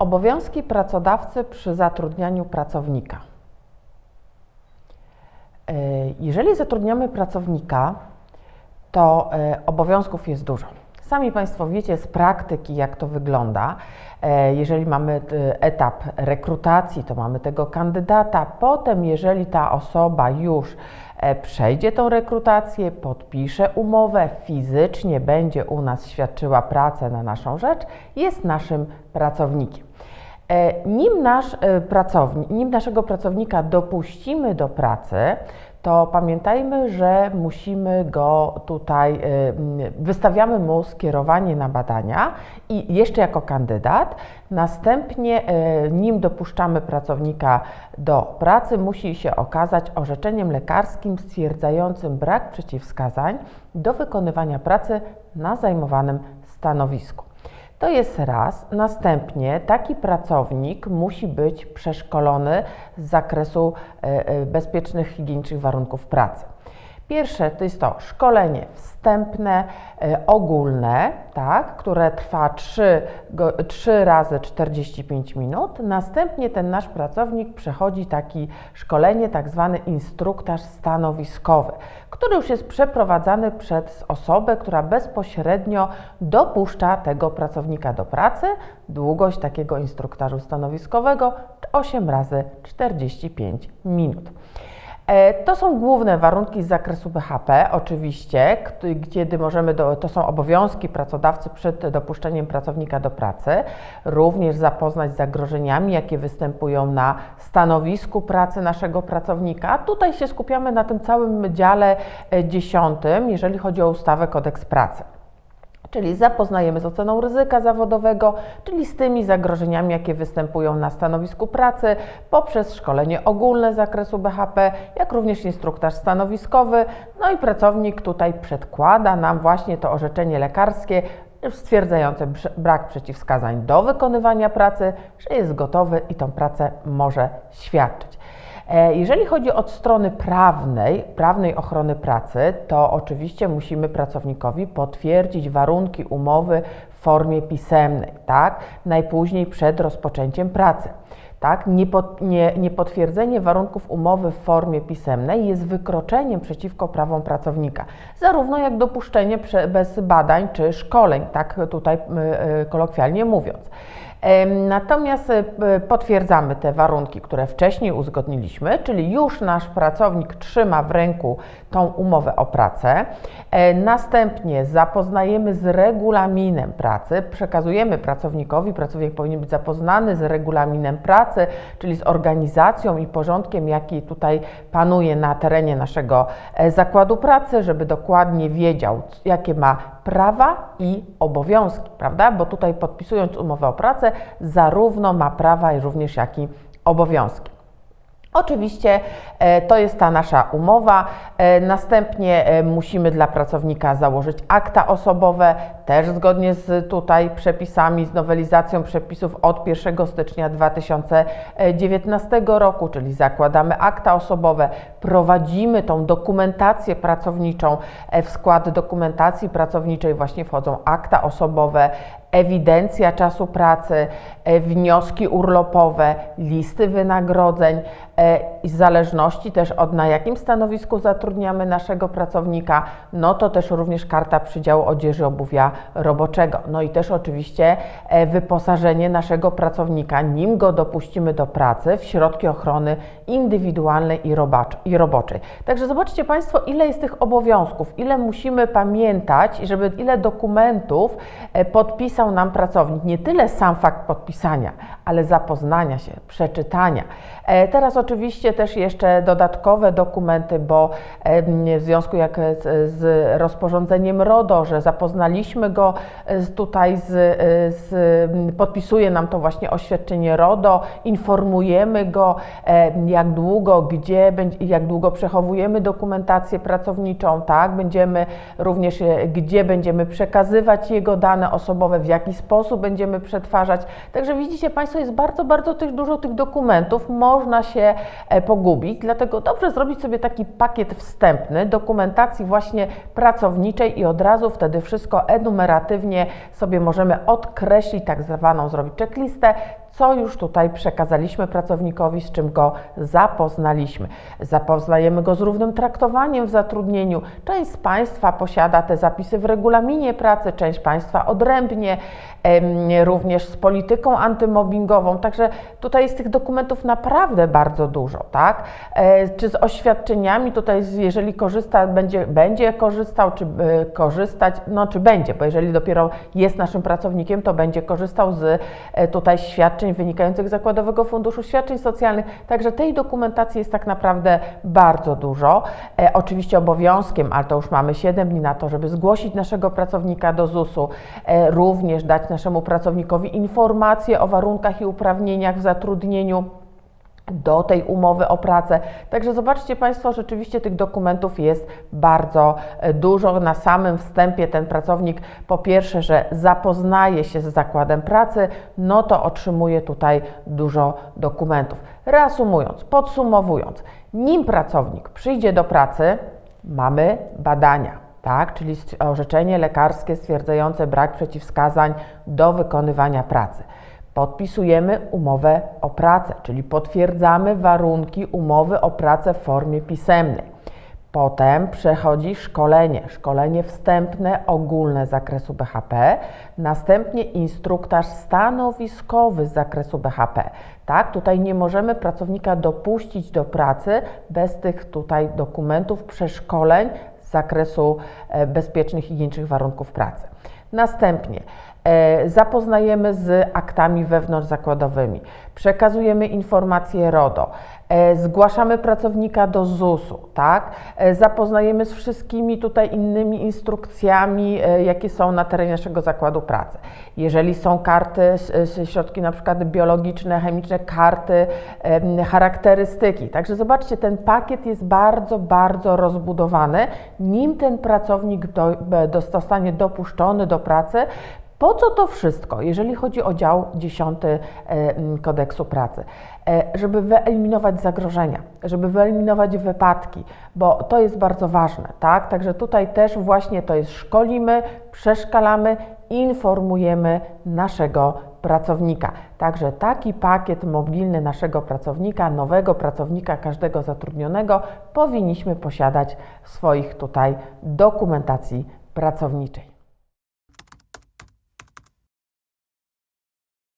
Obowiązki pracodawcy przy zatrudnianiu pracownika. E, Jeżeli zatrudniamy pracownika, to e, obowiązków jest dużo. Sami Państwo wiecie z praktyki, jak to wygląda. E, Jeżeli mamy etap rekrutacji, to mamy tego kandydata. Potem, jeżeli ta osoba już e, przejdzie tą rekrutację, podpisze umowę, fizycznie będzie u nas świadczyła pracę na naszą rzecz, jest naszym pracownikiem. E, Nim, nasz pracownik, nim naszego pracownika dopuścimy do pracy, to pamiętajmy, że musimy go tutaj, e, m, wystawiamy mu skierowanie na badania i jeszcze jako kandydat. Następnie, e, nim dopuszczamy pracownika do pracy, musi się okazać orzeczeniem lekarskim stwierdzającym brak przeciwwskazań do wykonywania pracy na zajmowanym stanowisku. To jest raz. Następnie taki pracownik musi być przeszkolony z zakresu e, e, bezpiecznych, higienicznych warunków pracy. Pierwsze to jest to szkolenie wstępne, e, ogólne, tak, które trwa 3, go, 3 razy 45 minut. Następnie ten nasz pracownik przechodzi taki szkolenie, tak zwany instruktaż stanowiskowy, który już jest przeprowadzany przez osobę, która bezpośrednio dopuszcza tego pracownika do pracy. Długość takiego instruktażu stanowiskowego 8 razy 45 minut. E, To są główne warunki z zakresu BHP, oczywiście, kiedy możemy, do, to są obowiązki pracodawcy przed dopuszczeniem pracownika do pracy, również zapoznać z zagrożeniami, jakie występują na stanowisku pracy naszego pracownika. Tutaj się skupiamy na tym całym dziale e, dziesiątym, jeżeli chodzi o ustawę kodeks pracy. Czyli zapoznajemy z oceną ryzyka zawodowego, czyli z tymi zagrożeniami, jakie występują na stanowisku pracy, poprzez szkolenie ogólne z zakresu BHP, jak również instruktaż stanowiskowy. No i pracownik tutaj przedkłada nam właśnie to orzeczenie lekarskie stwierdzające brak przeciwwskazań do wykonywania pracy, że jest gotowy i tą pracę może świadczyć. E, Jeżeli chodzi od strony prawnej, prawnej ochrony pracy, to oczywiście musimy pracownikowi potwierdzić warunki umowy w formie pisemnej, tak? Najpóźniej przed rozpoczęciem pracy. Tak? Niepot, nie, niepotwierdzenie warunków umowy w formie pisemnej jest wykroczeniem przeciwko prawom pracownika, zarówno jak dopuszczenie bez badań czy szkoleń, tak tutaj y, kolokwialnie mówiąc. Natomiast e, potwierdzamy te warunki, które wcześniej uzgodniliśmy, czyli już nasz pracownik trzyma w ręku tą umowę o pracę. E, Następnie zapoznajemy z regulaminem pracy, przekazujemy pracownikowi, pracownik powinien być zapoznany z regulaminem pracy, czyli z organizacją i porządkiem, jaki tutaj panuje na terenie naszego e, zakładu pracy, żeby dokładnie wiedział, jakie ma prawa i obowiązki, prawda? Bo tutaj podpisując umowę o pracę, zarówno ma prawa, również jak i obowiązki. Oczywiście e, to jest ta nasza umowa. E, Następnie e, musimy dla pracownika założyć akta osobowe, też zgodnie z tutaj przepisami, z nowelizacją przepisów od 1 stycznia 2019 roku, czyli zakładamy akta osobowe, prowadzimy tą dokumentację pracowniczą. W skład dokumentacji pracowniczej właśnie wchodzą akta osobowe, ewidencja czasu pracy, e, wnioski urlopowe, listy wynagrodzeń e, w zależności też od na jakim stanowisku zatrudniamy naszego pracownika, no to też również karta przydziału odzieży obuwia roboczego. No i też oczywiście e, wyposażenie naszego pracownika, nim go dopuścimy do pracy, w środki ochrony indywidualnej i, i roboczej. Także zobaczcie Państwo, ile jest tych obowiązków, ile musimy pamiętać, żeby ile dokumentów e, nam pracownik. Nie tyle sam fakt podpisania, ale zapoznania się, przeczytania. E, Teraz oczywiście też jeszcze dodatkowe dokumenty, bo w związku jak z, rozporządzeniem RODO, że zapoznaliśmy go e, tutaj z, e, z, podpisuje nam to właśnie oświadczenie RODO, informujemy go jak długo, gdzie, jak długo przechowujemy dokumentację pracowniczą, tak, będziemy również, gdzie będziemy przekazywać jego dane osobowe, w jaki sposób będziemy przetwarzać. Także widzicie Państwo, jest bardzo, bardzo tych, dużo tych dokumentów, można się e, pogubić, dlatego dobrze zrobić sobie taki pakiet wstępny dokumentacji właśnie pracowniczej i od razu wtedy wszystko enumeratywnie sobie możemy odkreślić, tak zwaną zrobić checklistę, co już tutaj przekazaliśmy pracownikowi, z czym go zapoznaliśmy. Zapoznajemy go z równym traktowaniem w zatrudnieniu. Część z Państwa posiada te zapisy w regulaminie pracy, część Państwa odrębnie, również z polityką antymobbingową. Także tutaj jest tych dokumentów naprawdę bardzo dużo, tak? E, czy z oświadczeniami, tutaj jeżeli korzysta, będzie, będzie korzystał, czy e, korzystać, no czy będzie, bo jeżeli dopiero jest naszym pracownikiem, to będzie korzystał z e, tutaj świadczeń wynikających z Zakładowego Funduszu Świadczeń Socjalnych. Także tej dokumentacji jest tak naprawdę bardzo dużo. E, oczywiście obowiązkiem, ale to już mamy 7 dni na to, żeby zgłosić naszego pracownika do ZUS-u, e, również dać naszemu pracownikowi informacje o warunkach i uprawnieniach w zatrudnieniu do tej umowy o pracę. Także zobaczcie Państwo, rzeczywiście tych dokumentów jest bardzo e, dużo. Na samym wstępie ten pracownik po pierwsze, że zapoznaje się z zakładem pracy, no to otrzymuje tutaj dużo dokumentów. Reasumując, podsumowując, nim pracownik przyjdzie do pracy, mamy badania tak, czyli orzeczenie lekarskie stwierdzające brak przeciwwskazań do wykonywania pracy. Podpisujemy umowę o pracę, czyli potwierdzamy warunki umowy o pracę w formie pisemnej. Potem przechodzi szkolenie, szkolenie wstępne, ogólne z zakresu BHP, następnie instruktaż stanowiskowy z zakresu BHP. Tak, tutaj nie możemy pracownika dopuścić do pracy bez tych tutaj dokumentów, przeszkoleń z zakresu e, bezpiecznych i higienicznych warunków pracy. Następnie zapoznajemy z aktami wewnątrzzakładowymi, przekazujemy informacje RODO, e, zgłaszamy pracownika do ZUS-u, tak? E, zapoznajemy z wszystkimi tutaj innymi instrukcjami, e, jakie są na terenie naszego zakładu pracy. Jeżeli są karty, środki na przykład biologiczne, chemiczne, karty, charakterystyki. Także zobaczcie, ten pakiet jest bardzo, bardzo rozbudowany, nim ten pracownik do, dopuszczony do pracy, po co to wszystko, jeżeli chodzi o dział 10 e, kodeksu pracy? E, Żeby wyeliminować zagrożenia, żeby wyeliminować wypadki, bo to jest bardzo ważne, tak? Także tutaj też właśnie to jest szkolimy, przeszkalamy, informujemy naszego pracownika. Także taki pakiet mobilny naszego pracownika, nowego pracownika, każdego zatrudnionego powinniśmy posiadać w swoich tutaj dokumentacji pracowniczej.